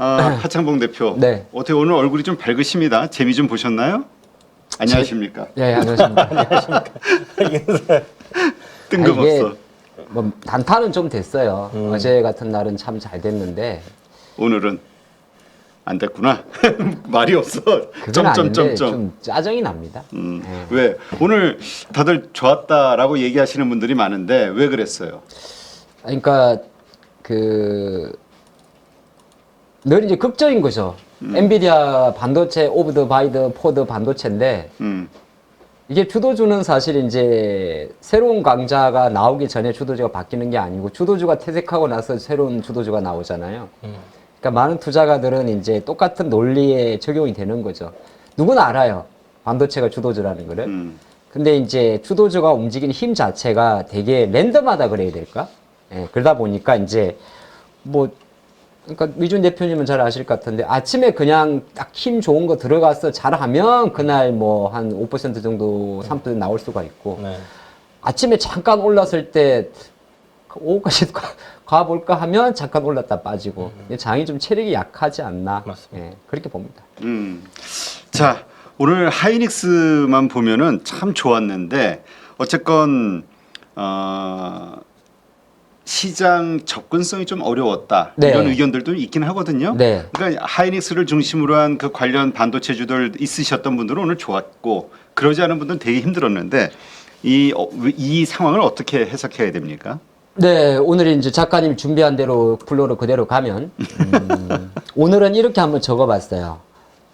아, 하창봉 대표. 네. 어떻게 오늘 얼굴이 좀 밝으십니다. 재미 좀 보셨나요? 안녕하십니까? 네, 안녕하십니까. 뜬금없어. 아, 이게 뭐 단타는 좀 됐어요. 어제 같은 날은 참 잘 됐는데 오늘은 안 됐구나. 말이 없어. 그건 아닌데 점점점점. 좀 짜증이 납니다. 음, 네. 왜 오늘 다들 좋았다라고 얘기하시는 분들이 많은데 왜 그랬어요? 그러니까 그 늘 이제 극적인 거죠. 음. 엔비디아 반도체 오브 더 바이드 포드 반도체인데 음, 이게 주도주는 사실 이제 새로운 강자가 나오기 전에 주도주가 바뀌는 게 아니고 주도주가 퇴색하고 나서 새로운 주도주가 나오잖아요. 그러니까 많은 투자가들은 이제 똑같은 논리에 적용이 되는 거죠. 누구나 알아요. 반도체가 주도주라는 거를. 음, 근데 이제 주도주가 움직이는 힘 자체가 되게 랜덤하다 그래야 될까? 예, 그러다 보니까 이제 뭐 그러니까 미준 대표님은 잘 아실 것 같은데 아침에 그냥 딱 힘 좋은 거 들어가서 잘하면 그날 뭐 한 5% 정도 3% 나올 수가 있고 네. 아침에 잠깐 올랐을 때 오후까지 가- 가볼까 하면 잠깐 올랐다 빠지고 장이 좀 체력이 약하지 않나 맞습니다. 예, 그렇게 봅니다. 음. 자 오늘 하이닉스만 보면은 참 좋았는데 어쨌건 어, 시장 접근성이 좀 어려웠다 네. 이런 의견들도 있긴 하거든요. 네. 그러니까 하이닉스를 중심으로 한 그 관련 반도체주들 있으셨던 분들은 오늘 좋았고 그러지 않은 분들은 되게 힘들었는데 이, 어, 이 상황을 어떻게 해석해야 됩니까? 네, 오늘 이제 작가님 준비한 대로 플로로 그대로 가면 음, 오늘은 이렇게 한번 적어봤어요.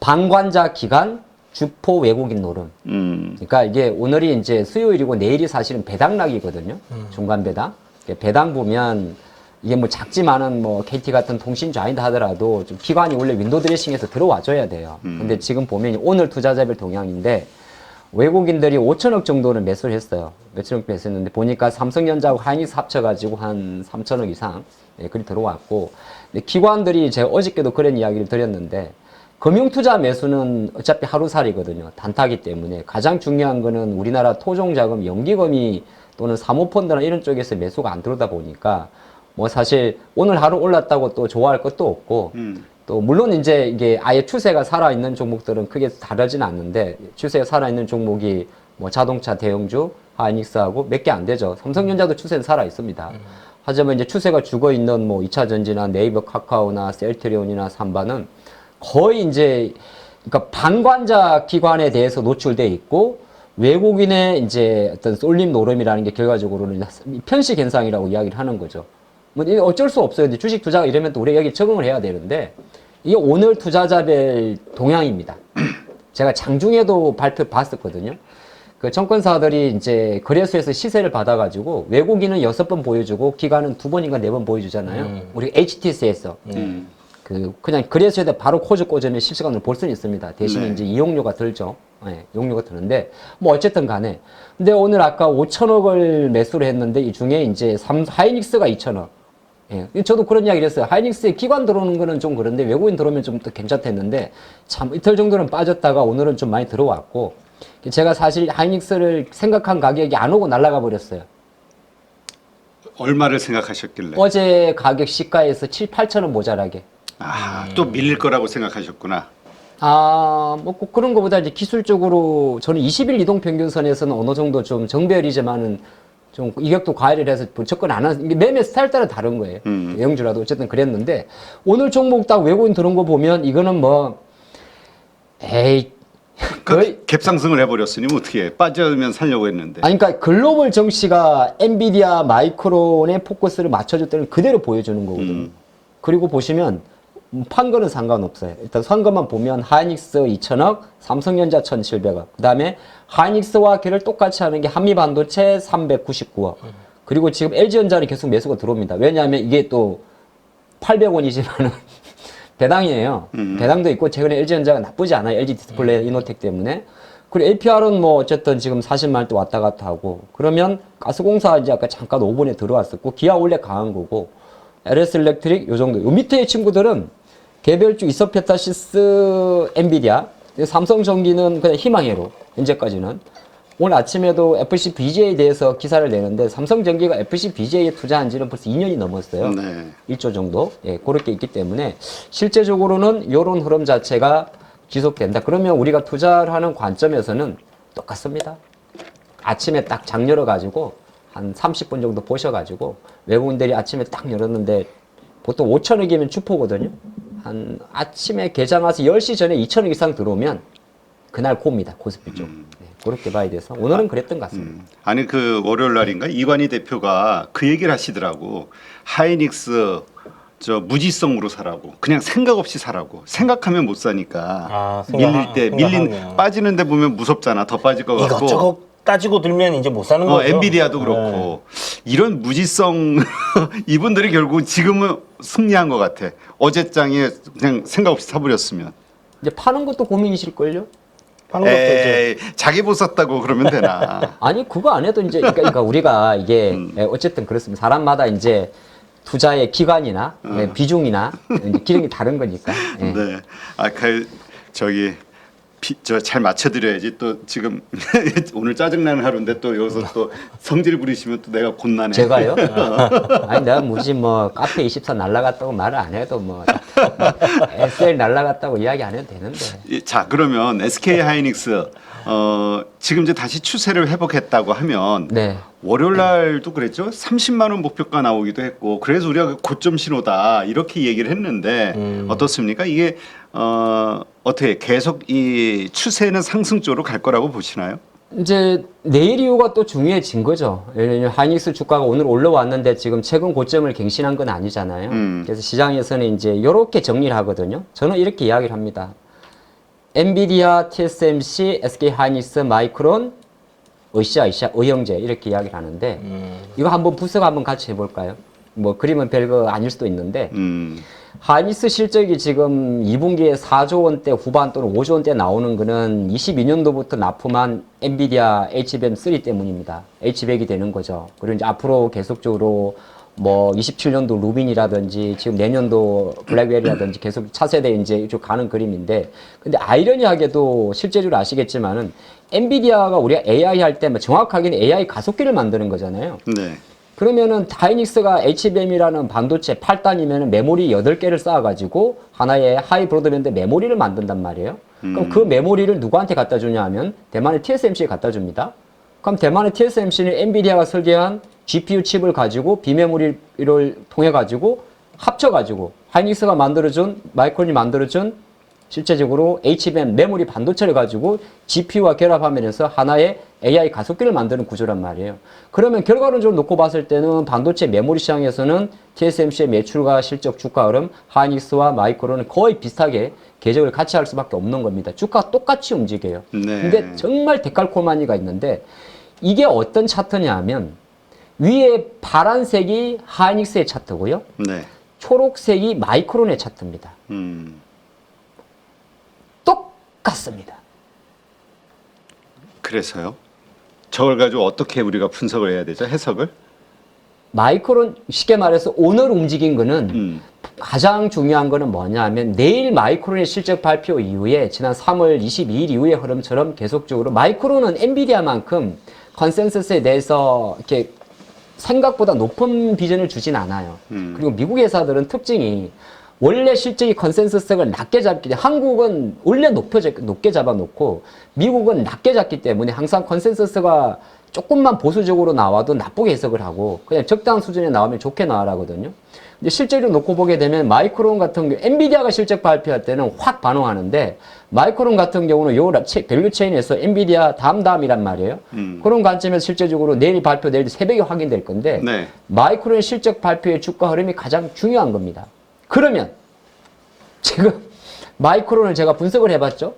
방관자 기간 주포 외국인 노름. 음, 그러니까 이게 오늘이 이제 수요일이고 내일이 사실은 배당락이거든요. 중간 배당. 이게 배당 보면 이게 뭐 작지만은 뭐 KT 같은 통신주아니다 하더라도 좀 기관이 원래 윈도우 드레싱에서 들어와줘야 돼요. 근데 지금 보면 오늘 투자자별 동향인데 외국인들이 5천억 정도는 매수를 했어요. 몇천억 매수했는데 보니까 삼성전자하고 하이닉스 합쳐가지고 한 3천억 이상 예, 그리 들어왔고 근데 기관들이 제가 어저께도 그런 이야기를 드렸는데 금융투자 매수는 어차피 하루살이거든요. 단타기 때문에 가장 중요한 거는 우리나라 토종자금, 연기금이 또는 사모펀드나 이런 쪽에서 매수가 안 들어오다 보니까 뭐 사실 오늘 하루 올랐다고 또 좋아할 것도 없고 음. 또 물론 이제 이게 아예 추세가 살아있는 종목들은 크게 다르진 않는데 추세가 살아있는 종목이 뭐 자동차 대형주, 하이닉스하고 몇 개 안 되죠. 삼성전자도 추세는 살아 있습니다. 하지만 이제 추세가 죽어 있는 뭐 2차 전지나 네이버 카카오나 셀트리온이나 삼바는 거의 이제 그러니까 방관자 기관에 대해서 노출돼 있고 외국인의 이제 어떤 쏠림 노름이라는 게 결과적으로는 편식 현상이라고 이야기를 하는 거죠. 뭐 어쩔 수 없어요. 근데 주식 투자가 이러면 또 우리가 여기 적응을 해야 되는데 이게 오늘 투자자별 동향입니다. 제가 장중에도 발표 봤었거든요. 그 정권사들이 이제 거래소에서 시세를 받아가지고 외국인은 여섯 번 보여주고 기관은 두 번인가 네 번 보여주잖아요. 우리 HTS에서 음. 그 그냥 거래소에다 바로 코드 꽂으면 실시간으로 볼 수는 있습니다. 대신 네. 이제 이용료가 들죠. 예, 이용료가 드는데 뭐 어쨌든 간에 근데 오늘 아까 5천억을 매수를 했는데 이 중에 이제 삼 하이닉스가 2천억. 예, 저도 그런 이야기를 했어요. 하이닉스에 기관 들어오는 거는 좀 그런데 외국인 들어오면 좀 더 괜찮댔는데 참 이틀 정도는 빠졌다가 오늘은 좀 많이 들어왔고 제가 사실 하이닉스를 생각한 가격이 안 오고 날아가 버렸어요. 얼마를 생각하셨길래? 어제 가격 시가에서 7, 8천 원 모자라게. 아, 또 밀릴 거라고 생각하셨구나. 아, 뭐 꼭 그런 것보다 이제 기술적으로 저는 20일 이동 평균선에서는 어느 정도 좀 정배열이지만은 좀 이격도 과열을 해서 뭐 접근 안 하는 매매 스타일 따라 다른 거예요. 음. 영주라도 어쨌든 그랬는데 오늘 종목 딱 외국인 들어온 거 보면 이거는 뭐 에이 거의 그 갭상승을 해버렸으니 뭐 어떻게 해? 빠지면 살려고 했는데. 아니 그러니까 글로벌 정시가 엔비디아 마이크론의 포커스를 맞춰줄 때는 그대로 보여주는 거거든요. 음. 그리고 보시면 음, 판 거는 상관없어요. 일단 산 것만 보면 하이닉스 2천억, 삼성전자 1,700억. 그다음에 하이닉스와 걔를 똑같이 하는 게 한미반도체 399억. 그리고 지금 LG전자는 계속 매수가 들어옵니다. 왜냐하면 이게 또 800원이지만은 배당이에요. 음. 배당도 있고 최근에 LG전자가 나쁘지 않아요. LG 디스플레이 이노텍 때문에. 그리고 APR은 뭐 어쨌든 지금 40만 원대 왔다 갔다 하고 그러면 가스공사 이제 아까 잠깐 5번에 들어왔었고 기아 원래 강한 거고 LS 일렉트릭 요 정도. 요 밑에 친구들은 개별주 이서페타시스 엔비디아 삼성전기는 그냥 희망회로 현재까지는 오늘 아침에도 FC BJ에 대해서 기사를 내는데 삼성전기가 FC BJ에 투자한 지는 벌써 2년이 넘었어요. 네. 1조 정도 예, 그렇게 있기 때문에 실제적으로는 이런 흐름 자체가 지속된다. 그러면 우리가 투자를 하는 관점에서는 똑같습니다. 아침에 딱 장 열어가지고 한 30분 정도 보셔가지고 외국인들이 아침에 딱 열었는데 보통 5천억이면 주포거든요. 한 아침에 개장 와서 10시 전에 2천억 이상 들어오면 그날 고입니다. 고스피 쪽. 네, 그렇게 봐야 돼서 오늘은 그랬던 것 같습니다. 음. 아니 그 월요일 날인가 이관희 대표가 그 얘기를 하시더라고. 하이닉스 저 무지성으로 사라고. 그냥 생각 없이 사라고. 생각하면 못 사니까. 아, 생각- 밀릴 때 밀린 생각하면. 빠지는데 보면 무섭잖아. 더 빠질 것 같고. 이것저것 따지고 들면 이제 못 사는 어, 거죠. 엔비디아도 네. 그렇고 이런 무지성 이분들이 결국 지금은 승리한 것 같아. 어제장에 그냥 생각 없이 사버렸으면. 이제 파는 것도 고민이실걸요? 하는 것도 이제 에이, 자기 못 샀다고 그러면 되나? 아니 그거 안 해도 이제 그러니까, 그러니까 우리가 이게 음. 예, 어쨌든 그렇습니다. 사람마다 이제 투자의 기관이나 예, 비중이나 이제 기능이 다른 거니까. 예. 네. 아, 그 저기 저 잘 맞춰드려야지. 또 지금 오늘 짜증나는 하루인데 또 여기서 또 성질 부리시면 또 내가 곤란해. 제가요? 아니 내가 무지 뭐 카페 24 날라갔다고 말을 안 해도 뭐 SL 날라갔다고 이야기 안 해도 되는데. 이- 자 그러면 SK 하이닉스 어, 지금 이제 다시 추세를 회복했다고 하면 네. 월요일 날도 그랬죠. 30만 원 목표가 나오기도 했고 그래서 우리가 그 고점 신호다 이렇게 얘기를 했는데 음. 어떻습니까? 이게 어, 어떻게 계속 이 추세는 상승 쪽으로 갈 거라고 보시나요? 이제 내일 이후가 또 중요해진 거죠. 왜냐면 하이닉스 주가가 오늘 올라왔는데 지금 최근 고점을 갱신한 건 아니잖아요. 음. 그래서 시장에서는 이제 이렇게 정리를 하거든요. 저는 이렇게 이야기를 합니다. 엔비디아, TSMC, SK 하이닉스, 마이크론, 의시아, 의시아, 의형제 이렇게 이야기를 하는데 음, 이거 한번 분석 한번 같이 해볼까요? 뭐 그림은 별거 아닐 수도 있는데 음, 하이닉스 실적이 지금 2분기에 4조 원대 후반 또는 5조 원대 나오는 거는 22년도부터 납품한 엔비디아 HBM3 때문입니다. H100이 되는 거죠. 그리고 이제 앞으로 계속적으로 뭐 27년도 루빈이라든지 지금 내년도 블랙베리라든지 계속 차세대 이제 쭉 가는 그림인데 근데 아이러니하게도 실제적으로 아시겠지만은 엔비디아가 우리가 AI 할 때뭐 정확하게는 AI 가속기를 만드는 거잖아요. 네, 그러면은 다이닉스가 HBM이라는 반도체 8단이면 메모리 8개를 쌓아가지고 하나의 하이 브로드밴드 메모리를 만든단 말이에요. 그럼 그 메모리를 누구한테 갖다 주냐 하면 대만의 TSMC에 갖다 줍니다. 그럼 대만의 TSMC는 엔비디아가 설계한 GPU 칩을 가지고 비메모리를 통해 가지고 합쳐 가지고 하이닉스가 만들어준 마이크론이 만들어준 실제적으로 HBM 메모리 반도체를 가지고 GPU와 결합하면서 하나의 AI 가속기를 만드는 구조란 말이에요. 그러면 결과론적으로 놓고 봤을 때는 반도체 메모리 시장에서는 TSMC의 매출과 실적 주가 흐름, 하이닉스와 마이크론은 거의 비슷하게 궤적을 같이 할 수밖에 없는 겁니다. 주가 똑같이 움직여요. 네. 근데 정말 데칼코마니가 있는데 이게 어떤 차트냐 하면 위에 파란색이 하이닉스의 차트고요. 네, 초록색이 마이크론의 차트입니다. 음, 똑 같습니다. 그래서요. 저걸 가지고 어떻게 우리가 분석을 해야 되죠? 해석을? 마이크론 쉽게 말해서 오늘 움직인 거는 음, 가장 중요한 거는 뭐냐 하면 내일 마이크론의 실적 발표 이후에 지난 3월 22일 이후의 흐름처럼 계속적으로 마이크론은 엔비디아만큼 컨센서스에 대해서 이렇게 생각보다 높은 비전을 주진 않아요. 음. 그리고 미국 회사들은 특징이 원래 실적이 컨센서스를 낮게 잡기 때문에 한국은 원래 높여, 높게 잡아놓고 미국은 낮게 잡기 때문에 항상 컨센서스가 조금만 보수적으로 나와도 나쁘게 해석을 하고 그냥 적당한 수준에 나오면 좋게 나와라거든요. 근데 실제로 놓고 보게 되면 마이크론 같은 경우 엔비디아가 실적 발표할 때는 확 반응하는데 마이크론 같은 경우는 요 밸류 체인에서 엔비디아 다음 다음이란 말이에요. 음. 그런 관점에서 실제적으로 내일 발표 내일 새벽에 확인될 건데 네. 마이크론의 실적 발표의 주가 흐름이 가장 중요한 겁니다. 그러면 지금 마이크론을 제가 분석을 해봤죠.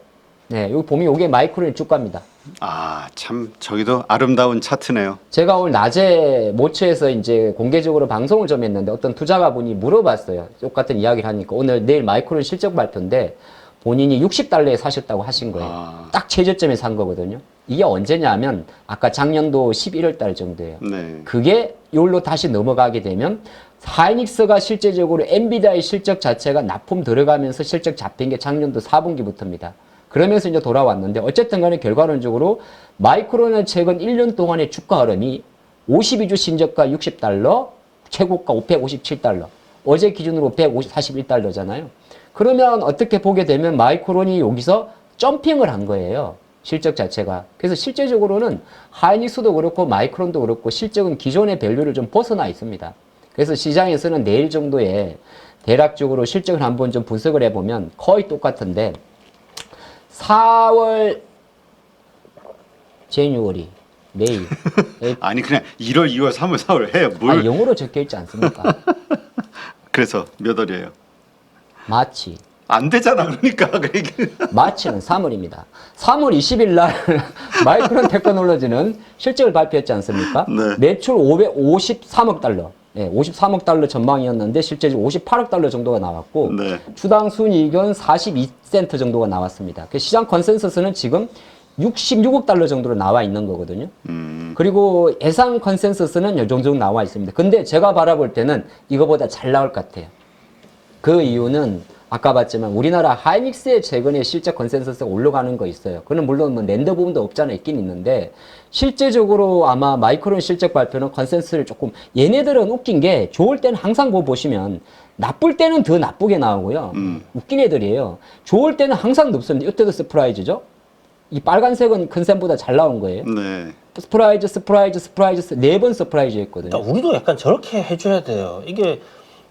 네, 여기 보면 이게 마이크론의 주가입니다. 아, 참 저기도 아름다운 차트네요. 제가 오늘 낮에 모처에서 이제 공개적으로 방송을 좀 했는데 어떤 투자가분이 물어봤어요. 똑같은 이야기를 하니까 오늘 내일 마이크론 실적 발표인데 본인이 60달러에 사셨다고 하신 거예요. 아. 딱 최저점에 산 거거든요. 이게 언제냐면 아까 작년도 11월 달 정도예요. 네. 그게 요로 다시 넘어가게 되면 하이닉스가 실제적으로 엔비디아의 실적 자체가 납품 들어가면서 실적 잡힌 게 작년도 4분기부터입니다. 그러면서 이제 돌아왔는데 어쨌든 간에 결과론적으로 마이크론의 최근 1년 동안의 주가 흐름이 52주 신저가 60달러, 최고가 557달러. 어제 기준으로 141달러잖아요. 그러면 어떻게 보게 되면 마이크론이 여기서 점핑을 한 거예요. 실적 자체가. 그래서 실제적으로는 하이닉스도 그렇고 마이크론도 그렇고 실적은 기존의 밸류를 좀 벗어나 있습니다. 그래서 시장에서는 내일 정도에 대략적으로 실적을 한번 좀 분석을 해보면 거의 똑같은데 4월, 제뉴얼이, 에이- 아니 그냥 1월, 2월, 3월, 4월 해요. 뭘? 아, 영어로 적혀 있지 않습니까? 그래서 몇 월이에요? 마치. 안 되잖아. 그러니까 그. 마치는 3월입니다. 3월 20일 날 마이크론 테크놀로지는 실적을 발표했지 않습니까? 네. 매출 553억 달러. 예, 53억 달러 전망이었는데 실제적으로 58억 달러 정도가 나왔고 네. 주당 순이익은 42센트 정도가 나왔습니다. 그 시장 컨센서스는 지금 66억 달러 정도로 나와 있는 거거든요. 음. 그리고 예상 컨센서스는 요 정도 나와 있습니다. 근데 제가 바라볼 때는 이거보다 잘 나올 것 같아요. 그 이유는 아까 봤지만 우리나라 하이닉스의 최근에 실적 컨센서스가 올라가는 거 있어요. 그는 물론 뭐 랜더 부분도 없잖아 있긴 있는데 실제적으로 아마 마이크론 실적 발표는 컨센서스를 조금 얘네들은 웃긴 게 좋을 때는 항상 그거 보시면 나쁠 때는 더 나쁘게 나오고요. 웃긴 애들이에요. 좋을 때는 항상 높습니다. 이때도 서프라이즈죠. 이 빨간색은 컨센보다 잘 나온 거예요. 네. 스프라이즈, 스프라이즈, 스프라이즈 네번 서프라이즈였거든요. 그러니까 우리도 약간 저렇게 해줘야 돼요. 이게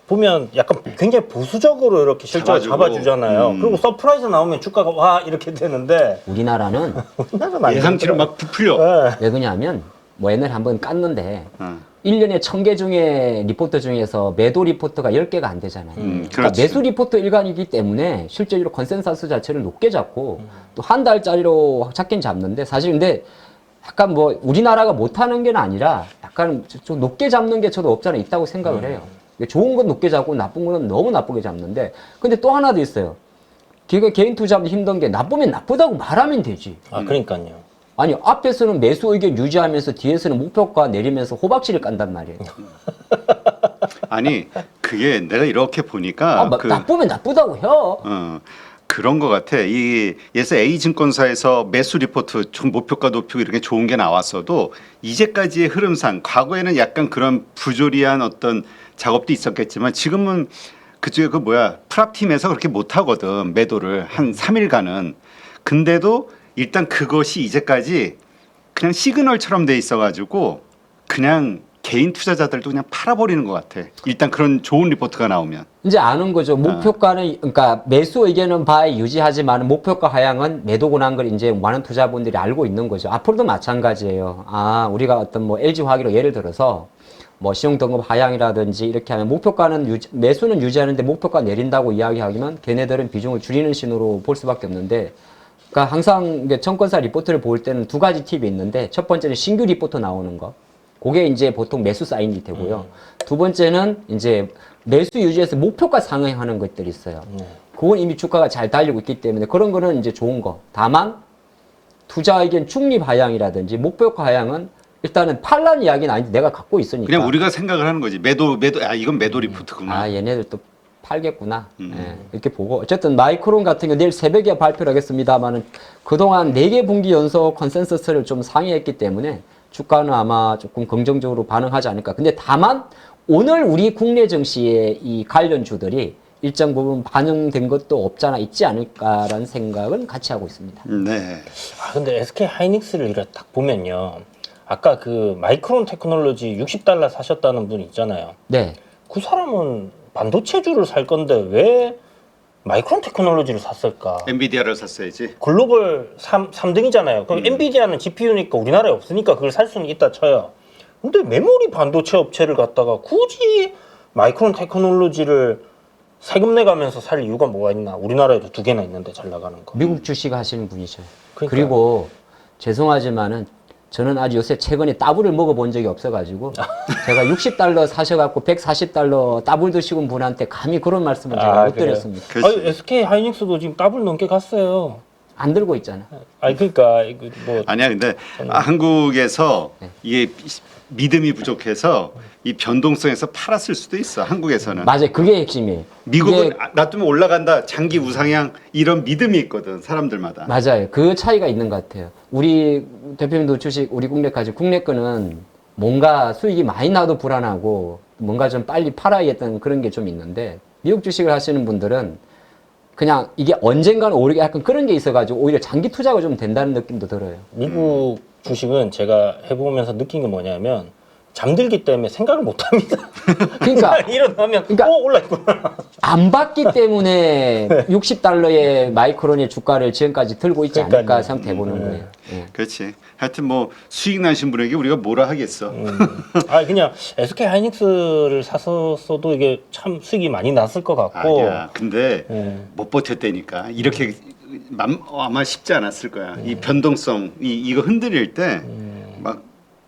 보면 약간 굉장히 보수적으로 이렇게 실적을 잡아주고. 잡아주잖아요. 음. 그리고 서프라이즈 나오면 주가가 와 이렇게 되는데 우리나라는 우리나라는 안 예상치로. 막 부풀려. 네. 왜 그러냐면 뭐 옛날에 한번 깠는데 어. 1년에 1000개 중에 리포터 중에서 매도 리포터가 10개가 안 되잖아요. 음, 그러니까 그렇지. 매수 리포터 일관이기 때문에 실제로 컨센서스 자체를 높게 잡고 음. 또한 달짜리로 잡긴 잡는데 사실 근데 약간 뭐 우리나라가 못하는 게 아니라 약간 좀 높게 잡는 게 저도 없잖아 있다고 생각을 음. 해요. 좋은 건 높게 잡고 나쁜 거는 너무 나쁘게 잡는데 근데 또 하나 더 있어요. 기가 개인 투자하면 힘든 게 나쁘면 나쁘다고 말하면 되지. 아 그러니까요. 아니 앞에서는 매수 의견 유지하면서 뒤에서는 목표가 내리면서 호박씨를 깐단 말이에요. 아니 그게 내가 이렇게 보니까 아, 마- 그 나쁘면 나쁘다고 혀. 어, 그런 것 같아. 이 예서 A 증권사에서 매수 리포트 총 목표가 높이고 이렇게 좋은 게 나왔어도 이제까지의 흐름상 과거에는 약간 그런 부조리한 어떤 작업도 있었겠지만 지금은 그쪽에 그 뭐야 프랍 팀에서 그렇게 못 하거든 매도를 한 3일간은 근데도 일단 그것이 이제까지 그냥 시그널처럼 돼 있어가지고 그냥 개인 투자자들도 그냥 팔아버리는 것 같아. 일단 그런 좋은 리포트가 나오면. 이제 아는 거죠. 목표가는 그러니까 매수 의견은 바에 유지하지만 목표가 하향은 매도 권한 걸 이제 많은 투자분들이 알고 있는 거죠. 앞으로도 마찬가지예요. 아 우리가 어떤 뭐 LG 화기로 예를 들어서 뭐 시용 등급 하향이라든지 이렇게 하면 목표가는 유지, 매수는 유지하는데 목표가 내린다고 이야기하면 걔네들은 비중을 줄이는 신호로 볼 수밖에 없는데 그러니까 항상 청권사 리포트를 볼 때는 두 가지 팁이 있는데 첫 번째는 신규 리포트 나오는 거. 그게 이제 보통 매수 사인이 되고요. 두 번째는 이제 매수 유지해서 목표가 상회하는 것들이 있어요. 그건 이미 주가가 잘 달리고 있기 때문에 그런 거는 이제 좋은 거. 다만 투자 의견 중립 하향이라든지 목표가 하향은 일단은 팔란 이야기는 아닌데 내가 갖고 있으니까. 그냥 우리가 생각을 하는 거지. 매도 매도 아 이건 매도 리포트구나. 아 얘네들 또 팔겠구나 예, 이렇게 보고 어쨌든 마이크론 같은 경우 내일 새벽에 발표를 하겠습니다만은 그동안 네 개 분기 연속 컨센서스를 좀 상회했기 때문에 주가는 아마 조금 긍정적으로 반응하지 않을까 근데 다만 오늘 우리 국내 증시의 이 관련주들이 일정 부분 반영된 것도 없잖아 있지 않을까라는 생각은 같이 하고 있습니다 네. 아 근데 SK 하이닉스를 이렇게 딱 보면요. 아까 그 마이크론 테크놀로지 60달러 사셨다는 분 있잖아요. 네 그 사람은 반도체주를 살 건데 왜 마이크론 테크놀로지를 샀을까? 엔비디아를 샀어야지. 글로벌 3, 삼등이잖아요 그럼 엔비디아는 GPU니까 우리나라에 없으니까 그걸 살 수는 있다 쳐요. 근데 메모리 반도체 업체를 갖다가 굳이 마이크론 테크놀로지를 세금 내가면서 살 이유가 뭐가 있나? 우리나라에도 두 개나 있는데 잘 나가는 거. 미국 주식 하시는 분이죠 그러니까요. 그리고 죄송하지만은 저는 아주 요새 최근에 따블을 먹어본 적이 없어가지고 제가 60달러 사셔갖고 140달러 따블 드시고 분한테 감히 그런 말씀을 제가 아, 못 그래요? 드렸습니다. 그렇지. 아니, SK 하이닉스도 지금 더블 넘게 갔어요. 안 들고 있잖아. 아니 그러니까 이거 뭐 아니야 근데 아, 한국에서 네. 이게 믿음이 부족해서 이 변동성에서 팔았을 수도 있어 한국에서는 맞아요. 그게 핵심이에요. 미국은 이게 아, 놔두면 올라간다 장기 우상향 이런 믿음이 있거든 사람들마다 맞아요. 그 차이가 있는 것 같아요. 우리 대표님도 주식 우리 국내 가지 국내 거는 뭔가 수익이 많이 나도 불안하고 뭔가 좀 빨리 팔아야겠다는 그런 게 좀 있는데 미국 주식을 하시는 분들은 그냥 이게 언젠가는 오르게 약간 그런 게 있어가지고 오히려 장기 투자가 좀 된다는 느낌도 들어요. 미국 주식은 제가 해보면서 느낀 게 뭐냐면 잠들기 때문에 생각을 못 합니다. 그러니까 일어나면 그러니까- 어 올라 있구나. 안 받기 때문에 60달러의 마이크론의 주가를 지금까지 들고 있지 않을까 그러니까요. 생각해 보는 거예요. 예. 그렇지 하여튼 뭐 수익 나신 분에게 우리가 뭐라 하겠어 음. 아 그냥 SK 하이닉스를 샀었어도 이게 참 수익이 많이 났을 것 같고. 아니야 근데 예. 못 버텼다니까 이렇게 맘- 어, 아마 쉽지 않았을 거야 이 변동성 이 이거 흔들릴 때 막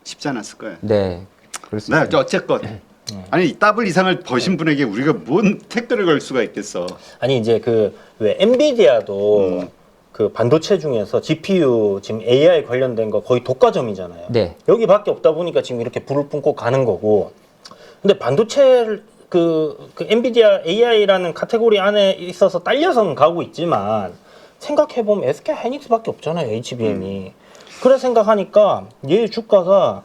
쉽지 않았을 거야 네. 그럴 수 나 있어요. 어쨌건 아니 더블 이상을 버신 분에게 우리가 뭔 택배를 걸 수가 있겠어 아니 이제 그 왜 엔비디아도 음. 그 반도체 중에서 GPU 지금 AI 관련된 거 거의 독과점이잖아요. 네. 여기밖에 없다 보니까 지금 이렇게 불을 뿜고 가는 거고. 근데 반도체를 그, 그 엔비디아 AI라는 카테고리 안에 있어서 딸려서는 가고 있지만 생각해 보면 SK 하이닉스밖에 없잖아요 HBM이. 그래 생각하니까 얘 주가가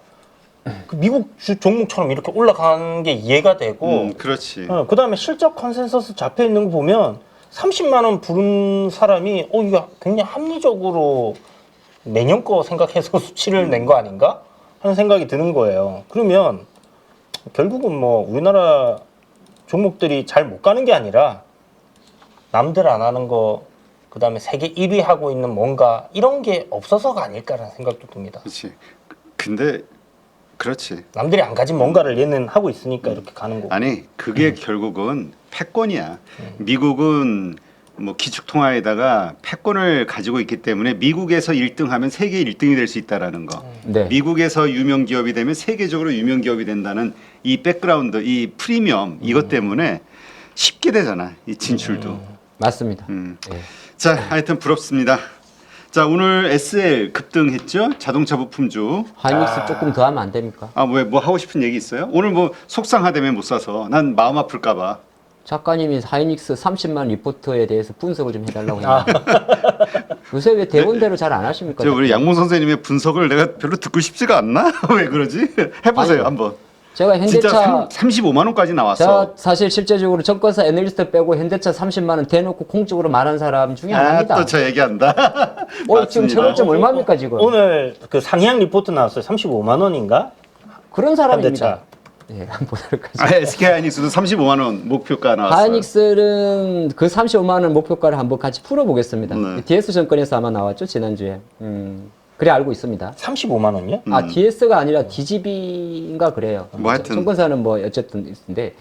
그 미국 주 종목처럼 이렇게 올라가는 게 이해가 되고 음, 그렇지 어, 그다음에 실적 컨센서스 잡혀 있는 거 보면 30만 원 부른 사람이 어 이거 굉장히 합리적으로 내년 거 생각해서 수치를 낸 거 아닌가 하는 생각이 드는 거예요. 그러면 결국은 뭐 우리나라 종목들이 잘 못 가는 게 아니라 남들 안 하는 거 그다음에 세계 1위 하고 있는 뭔가 이런 게 없어서가 아닐까라는 생각도 듭니다. 그렇지 근데 그렇지 남들이 안 가진 뭔가를 얘는 하고 있으니까 이렇게 가는 거고. 아니 그게 결국은 패권이야. 미국은 뭐 기축통화에다가 패권을 가지고 있기 때문에 미국에서 1등하면 세계 1등이 될 수 있다라는 거. 네. 미국에서 유명 기업이 되면 세계적으로 유명 기업이 된다는 이 백그라운드, 이 프리미엄 이것 때문에 쉽게 되잖아. 이 진출도. 맞습니다. 음. 예. 자, 하여튼 부럽습니다. 자, 오늘 SL 급등했죠? 자동차 부품주. 하이닉스 조금 더 하면 안 됩니까? 아, 왜 뭐 하고 싶은 얘기 있어요? 오늘 뭐 속상하다며 못 사서 난 마음 아플까 봐. 작가님이 하이닉스 30만 리포트에 대해서 분석을 좀 해달라고 했는데 요새 왜 대본대로 잘 안 하십니까? 저 우리 양몽 선생님의 분석을 내가 별로 듣고 싶지가 않나? 왜 그러지? 해보세요 아니요. 한번. 제가 진짜 현대차 35만 원까지 제가 나왔어. 사실 실제적으로 정권사 애널리스트 빼고 현대차 30만 원 대놓고 공적으로 말한 사람 중에 하나입니다. 아또 저 얘기한다. 오늘 지금 맞습니다. 저거점 얼마입니까 지금? 오늘 그 상향 리포트 나왔어요. 35만 원인가? 그런 사람입니다. 현대차. 예, 한번 보도록 하죠. 아, SK 하이닉스도 35만 원 목표가 나왔어요. 하이닉스는 그 35만 원 목표가를 한번 같이 풀어보겠습니다. 네. DS 정권에서 아마 나왔죠 지난주에. 음, 그래 알고 있습니다. 35만 원이요? 아 DS가 아니라 DGB인가 그래요. 뭐 하여튼. 정권사는 뭐 어쨌든 있는데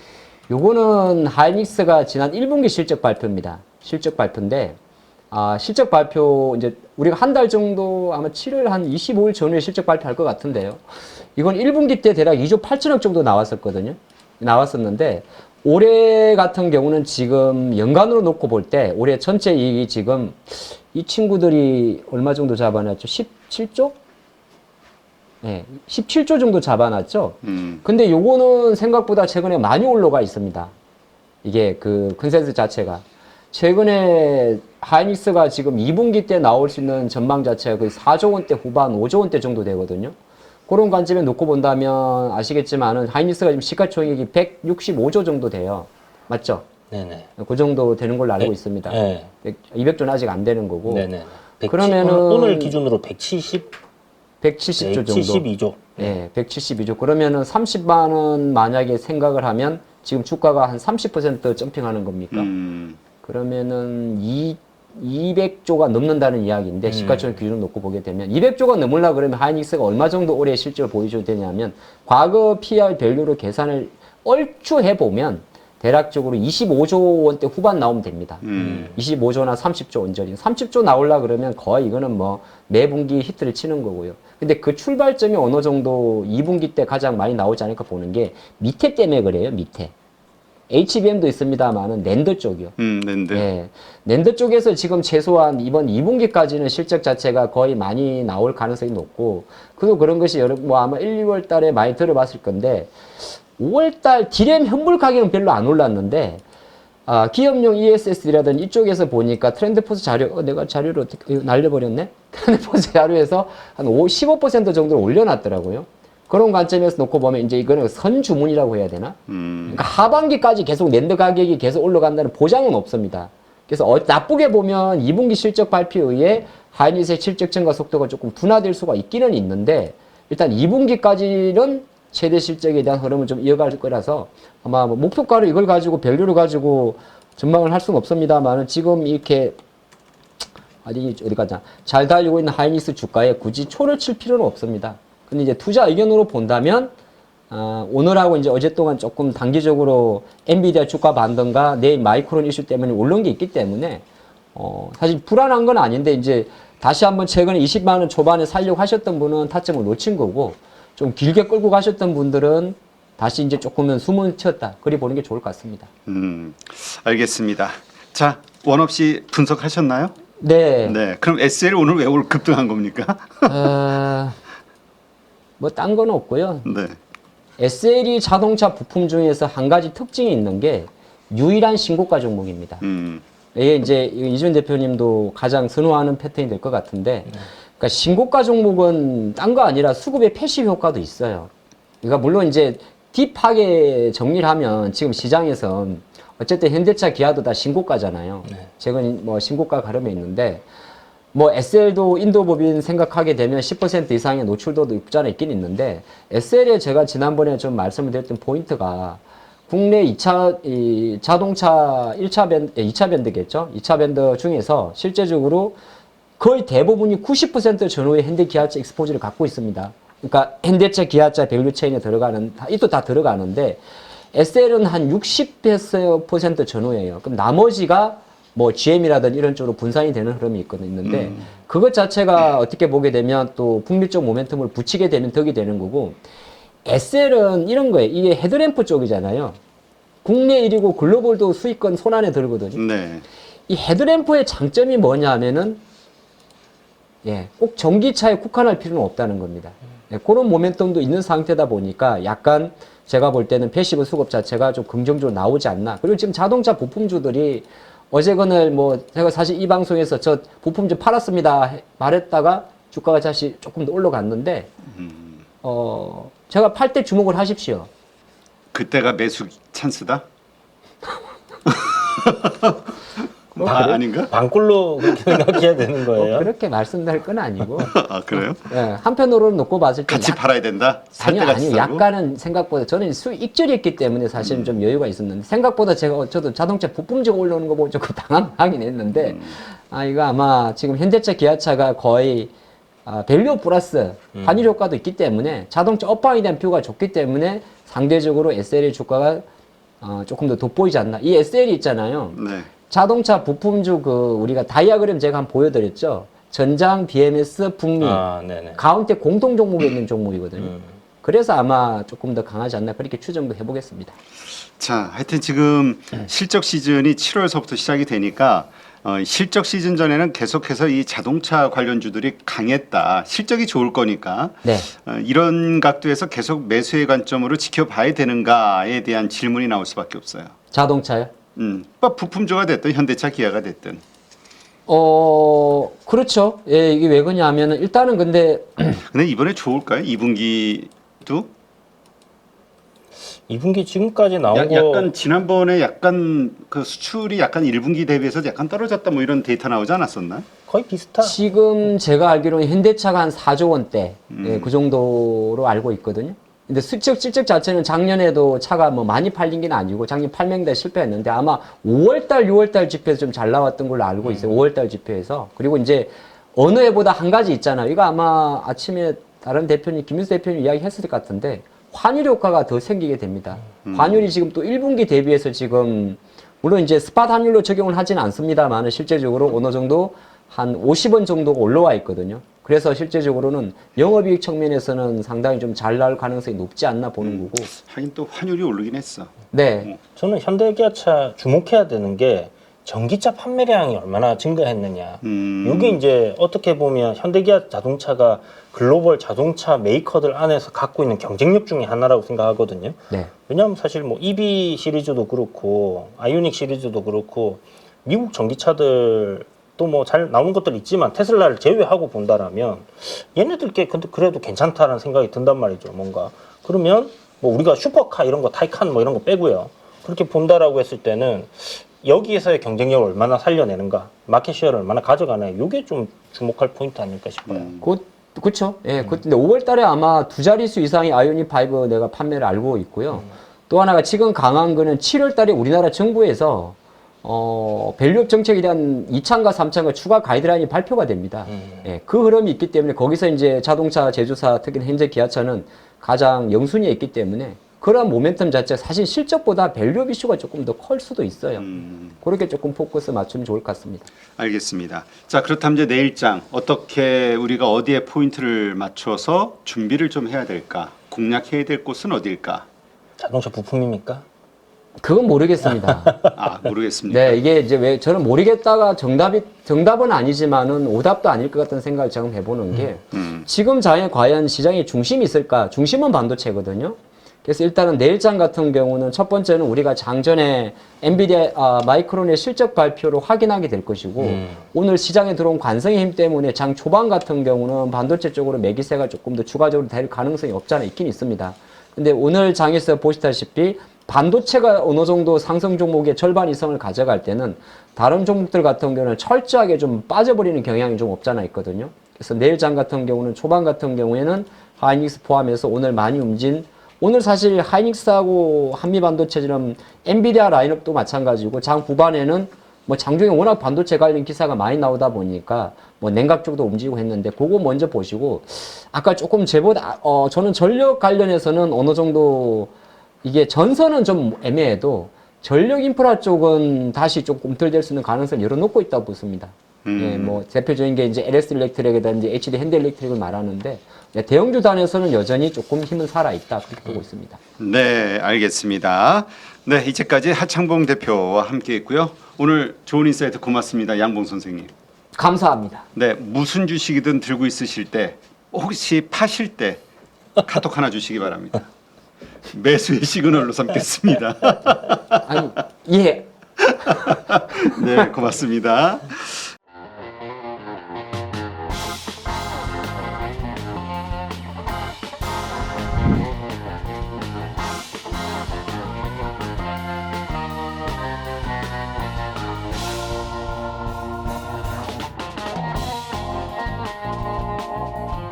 요거는 하이닉스가 지난 1분기 실적 발표입니다. 실적 발표인데 아 실적 발표 이제 우리가 한 달 정도 아마 7월 한 25일 전후에 실적 발표할 것 같은데요. 이건 1분기 때 대략 2조 8천억 정도 나왔었거든요. 나왔었는데 올해 같은 경우는 지금 연간으로 놓고 볼 때 올해 전체 이익이 지금 이 친구들이 얼마 정도 잡아놨죠? 17조? 네, 17조 정도 잡아놨죠. 음. 근데 요거는 생각보다 최근에 많이 올라가 있습니다. 이게 그 컨센스 자체가. 최근에 하이닉스가 지금 2분기 때 나올 수 있는 전망 자체가 거의 4조 원대 후반, 5조 원대 정도 되거든요. 그런 관점에 놓고 본다면 아시겠지만은 하이닉스가 지금 시가총액이 165조 정도 돼요. 맞죠? 네네. 그 정도 되는 걸로 알고 네. 있습니다. 네. 200조는 아직 안 되는 거고. 네네. 그러면은 오늘 기준으로 170, 170조 정도. 172조. 네, 172조. 그러면은 30만 원 만약에 생각을 하면 지금 주가가 한 30% 점핑하는 겁니까? 음. 그러면은 이 200조가 넘는다는 이야기인데 음. 시가총액 기준을 놓고 보게 되면 200조가 넘으려 그러면 하이닉스가 얼마 정도 올해 실적을 보여줘야 되냐면 과거 PR 밸류로 계산을 얼추 해보면 대략적으로 25조 원대 후반 나오면 됩니다. 음. 25조나 30조 언저리. 30조 나올라 그러면 거의 이거는 뭐 매분기 히트를 치는 거고요. 근데 그 출발점이 어느 정도 2분기 때 가장 많이 나오지 않을까 보는 게 밑에 때문에 그래요, 밑에. HBM도 있습니다만은 낸드 쪽이요. 음, 랜드. 예. 낸드 쪽에서 지금 최소한 이번 2분기까지는 실적 자체가 거의 많이 나올 가능성이 높고, 그도 그런 것이 여러, 뭐 아마 1, 2월 달에 많이 들어봤을 건데, 5월 달 디램 현물 가격은 별로 안 올랐는데, 아, 기업용 ESS라든지 이쪽에서 보니까 트렌드포스 자료, 어, 내가 자료를 어떻게, 날려버렸네? 트렌드포스 자료에서 한 5, 15% 정도를 올려놨더라고요. 그런 관점에서 놓고 보면 이제 이거는 선주문이라고 해야 되나? 음, 그러니까 하반기까지 계속 낸드 가격이 계속 올라간다는 보장은 없습니다. 그래서 어, 나쁘게 보면 2분기 실적 발표에 의해 하이닉스의 실적 증가 속도가 조금 둔화될 수가 있기는 있는데 일단 2분기까지는 최대 실적에 대한 흐름은 좀 이어갈 거라서 아마 뭐 목표가를 이걸 가지고 밸류를 가지고 전망을 할 수는 없습니다만은 지금 이렇게 어디 어디 가자 잘 달리고 있는 하이닉스 주가에 굳이 초를 칠 필요는 없습니다. 근데 이제 투자 의견으로 본다면 아, 오늘하고 이제 어제 동안 조금 단기적으로 엔비디아 주가 반등과 내일 마이크론 이슈 때문에 올라온 게 있기 때문에 어, 사실 불안한 건 아닌데 이제 다시 한번 최근에 20만 원 초반에 살려고 하셨던 분은 타점을 놓친 거고 좀 길게 끌고 가셨던 분들은 다시 이제 조금은 숨을 쉬었다. 그리 보는 게 좋을 것 같습니다. 음, 알겠습니다. 자, 원 없이 분석하셨나요? 네. 네. 그럼 SL 오늘 왜 오늘 급등한 겁니까? 어, 뭐딴 건 없고요. 네. SL이 자동차 부품 중에서 한 가지 특징이 있는 게 유일한 신고가 종목입니다. 음, 이게 이제 이준 대표님도 가장 선호하는 패턴이 될 것 같은데, 그러니까 신고가 종목은 딴 거 아니라 수급의 패시브 효과도 있어요. 그러니까 물론 이제 딥하게 정리를 하면 지금 시장에서 어쨌든 현대차, 기아도 다 신고가잖아요. 최근 뭐 신고가 가름에 있는데, 뭐 SL도 인도 법인 생각하게 되면 10% 이상의 노출도도 없잖아 있긴 있는데 SL에 제가 지난번에 좀 말씀을 드렸던 포인트가 국내 2차 이 자동차 1차 밴드 2차 밴드겠죠. 2차 밴드 중에서 실제적으로 거의 대부분이 90% 전후의 현대 기아차 익스포즈를 갖고 있습니다. 그러니까 현대차 기아차 밸류 체인에 들어가는 다 이도 다 들어가는데 SL은 한 60% 전후예요. 그럼 나머지가 뭐 GM이라든 이런 쪽으로 분산이 되는 흐름이 있거든 있는데 그것 자체가 어떻게 보게 되면 또 북미적 모멘텀을 붙이게 되면 덕이 되는 거고 SL은 이런 거예요. 이게 헤드램프 쪽이잖아요. 국내 1위고 글로벌도 수익권 손안에 들거든요. 네. 이 헤드램프의 장점이 뭐냐 하면은 예, 꼭 전기차에 국한할 필요는 없다는 겁니다. 예, 그런 모멘텀도 있는 상태다 보니까 약간 제가 볼 때는 패시브 수급 자체가 좀 긍정적으로 나오지 않나. 그리고 지금 자동차 부품주들이 어제 그날 뭐 제가 사실 이 방송에서 저 부품 좀 팔았습니다 해- 말했다가 주가가 다시 조금 더 올라갔는데 어 제가 팔 때 주목을 하십시오. 그때가 매수 찬스다? 뭐 아, 그래? 아닌가? 방꿀로 그렇게 생각해야 되는 뭐 거예요. 그렇게 말씀드릴 건 아니고 아, 그래요? 예, 한편으로는 놓고 봤을 때 같이 약- 팔아야 된다? 살 아니요, 때 같이 아니요. 사고? 약간은 생각보다 저는 수익절이었기 때문에 사실은 좀 여유가 있었는데 생각보다 제가 저도 자동차 부품주가 올라오는 거 보고 조금 당황하긴 했는데 아 이거 아마 지금 현대차, 기아차가 거의 아, 밸류 플러스 환율 효과도 있기 때문에 자동차 업황에 대한 뷰가 좋기 때문에 상대적으로 SL의 주가가 어, 조금 더 돋보이지 않나. 이 SL이 있잖아요. 네. 자동차 부품주 그 우리가 다이아그램 제가 한번 보여드렸죠. 전장, BMS, 북미 아, 네네. 가운데 공동 종목에 있는 종목이거든요. 음. 그래서 아마 조금 더 강하지 않나 그렇게 추정도 해보겠습니다. 자, 하여튼 지금 실적 시즌이 7월서부터 시작이 되니까 어, 실적 시즌 전에는 계속해서 이 자동차 관련주들이 강했다. 실적이 좋을 거니까 네. 어, 이런 각도에서 계속 매수의 관점으로 지켜봐야 되는가에 대한 질문이 나올 수밖에 없어요. 자동차요? 음, 뭐 부품주가 됐든 현대차, 기아가 됐든. 어, 그렇죠. 예, 이게 왜 그러냐면은 일단은 근데 근데 이번에 좋을까요? 2분기도? 2분기 지금까지 나온 야, 거 약간 지난번에 약간 그 수출이 약간 1분기 대비해서 약간 떨어졌다 뭐 이런 데이터 나오지 않았었나? 거의 비슷한. 지금 제가 알기로는 현대차가 한 4조 원대 예, 그 정도로 알고 있거든요. 근데 수적 실적 자체는 작년에도 차가 뭐 많이 팔린 게 아니고 작년 팔명대 실패했는데 아마 5월달 6월달 집회에서 좀 잘 나왔던 걸로 알고 있어요. 5월달 집회에서 그리고 이제 어느 해보다 한 가지 있잖아요. 이거 아마 아침에 다른 대표님 김윤수 대표님 이야기했을 것 같은데 환율 효과가 더 생기게 됩니다. 환율이 지금 또 1분기 대비해서 지금 물론 이제 스팟 환율로 적용을 하지는 않습니다만 실제적으로 어느 정도 한 50원 정도가 올라와 있거든요. 그래서 실제적으로는 영업이익 측면에서는 상당히 좀 잘 나올 가능성이 높지 않나 보는 음. 거고. 하긴 또 환율이 오르긴 했어. 네. 저는 현대기아차 주목해야 되는 게 전기차 판매량이 얼마나 증가했느냐. 음. 이게 이제 어떻게 보면 현대기아 자동차가 글로벌 자동차 메이커들 안에서 갖고 있는 경쟁력 중에 하나라고 생각하거든요. 네. 왜냐하면 사실 뭐 EV 시리즈도 그렇고 아이오닉 시리즈도 그렇고 미국 전기차들 또 뭐 잘 나오는 것들 있지만 테슬라를 제외하고 본다라면 얘네들께 근데 그래도 괜찮다라는 생각이 든단 말이죠. 뭔가 그러면 뭐 우리가 슈퍼카 이런 거 타이칸 뭐 이런 거 빼고요. 그렇게 본다라고 했을 때는 여기에서의 경쟁력을 얼마나 살려내는가, 마켓 시어를 얼마나 가져가나, 이게 좀 주목할 포인트 아닐까 싶어요. 음. 곧 그렇죠. 예, 그 근데 5월 달에 아마 두 자릿수 이상의 아이오닉 5 내가 판매를 알고 있고요. 또 하나가 지금 강한 거는 7월 달에 우리나라 정부에서 어, 밸류업 정책에 대한 2차과 3차가 추가 가이드라인이 발표가 됩니다. 음. 예, 그 흐름이 있기 때문에 거기서 이제 자동차 제조사 특히 현재 기아차는 가장 영순위에 있기 때문에 그런 모멘텀 자체가 사실 실적보다 밸류업 이슈가 조금 더 클 수도 있어요. 음. 그렇게 조금 포커스 맞추면 좋을 것 같습니다. 알겠습니다. 자, 그렇다면 이제 내일장 어떻게 우리가 어디에 포인트를 맞춰서 준비를 좀 해야 될까? 공략해야 될 곳은 어딜까? 자동차 부품입니까? 그건 모르겠습니다. 아, 모르겠습니다. 네, 이게 이제 왜 저는 모르겠다가 정답이 정답은 아니지만은 오답도 아닐 것 같다는 생각을 지금 해보는 게 음. 지금 장에 과연 시장에 중심이 있을까? 중심은 반도체거든요. 그래서 일단은 내일장 같은 경우는 첫 번째는 우리가 장전에 엔비디아 아, 마이크론의 실적 발표로 확인하게 될 것이고 음. 오늘 시장에 들어온 관성의 힘 때문에 장 초반 같은 경우는 반도체 쪽으로 매기세가 조금 더 추가적으로 될 가능성이 없잖아 있긴 있습니다. 근데 오늘 장에서 보시다시피 반도체가 어느 정도 상승 종목의 절반 이상을 가져갈 때는 다른 종목들 같은 경우는 철저하게 좀 빠져버리는 경향이 좀 없잖아 있거든요. 그래서 내일 장 같은 경우는 초반 같은 경우에는 하이닉스 포함해서 오늘 많이 움진 오늘 사실 하이닉스하고 한미반도체처럼 엔비디아 라인업도 마찬가지고 장 후반에는 뭐 장중에 워낙 반도체 관련 기사가 많이 나오다 보니까 뭐 냉각 쪽도 움직이고 했는데 그거 먼저 보시고 아까 조금 제보다 어 저는 전력 관련해서는 어느 정도 이게 전선은 좀 애매해도 전력 인프라 쪽은 다시 좀 꿈틀댈 수 있는 가능성을 열어놓고 있다고 보습니다. 음. 예, 뭐 대표적인 게 이제 LS 일렉트릭이라든지 HD 핸드 일렉트릭을 말하는데 네, 대형주 단에서는 여전히 조금 힘은 살아 있다 그렇게 보고 있습니다. 네, 알겠습니다. 네, 이제까지 하창봉 대표와 함께 했고요. 오늘 좋은 인사이트 고맙습니다, 양봉 선생님. 감사합니다. 네, 무슨 주식이든 들고 있으실 때 혹시 파실 때 카톡 하나 주시기 바랍니다. 매수의 시그널로 삼겠습니다. 아니 예. 네, 고맙습니다.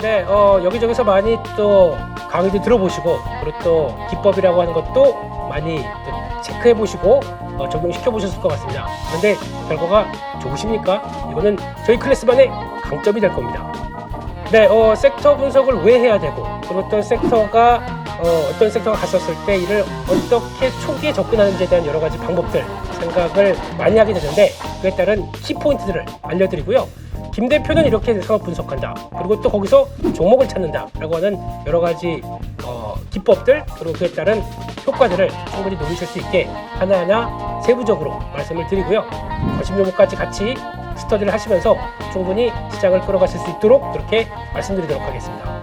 네, 어, 여기저기서 많이 또 강의도 들어보시고 그리고 또 기법이라고 하는 것도 많이 또 체크해 보시고 어, 적용시켜 보셨을 것 같습니다. 그런데 결과가 좋으십니까? 이거는 저희 클래스만의 강점이 될 겁니다. 네, 어, 섹터 분석을 왜 해야 되고 그리고 어떤 섹터가 어, 어떤 섹터가 갔었을 때 이를 어떻게 초기에 접근하는지에 대한 여러 가지 방법들 생각을 많이 하게 되는데 그에 따른 키포인트들을 알려드리고요. 김 대표는 이렇게 상업 분석한다. 그리고 또 거기서 종목을 찾는다라고 하는 여러 가지 어, 기법들 그리고 그에 따른 효과들을 충분히 노리실 수 있게 하나하나 세부적으로 말씀을 드리고요. 관심 종목까지 같이 스터디를 하시면서 충분히 시장을 끌어가실 수 있도록 그렇게 말씀드리도록 하겠습니다.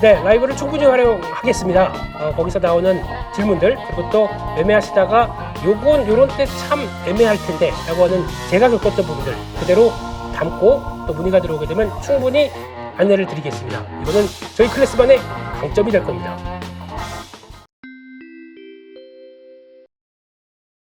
네, 라이브를 충분히 활용하겠습니다. 어, 거기서 나오는 질문들 그리고 또 매매하시다가 요건 요런 때 참 애매할 텐데 라고 하는 제가 겪었던 부분들 그대로 담고 또 문의가 들어오게 되면 충분히 안내를 드리겠습니다. 이거는 저희 클래스만의 강점이 될 겁니다.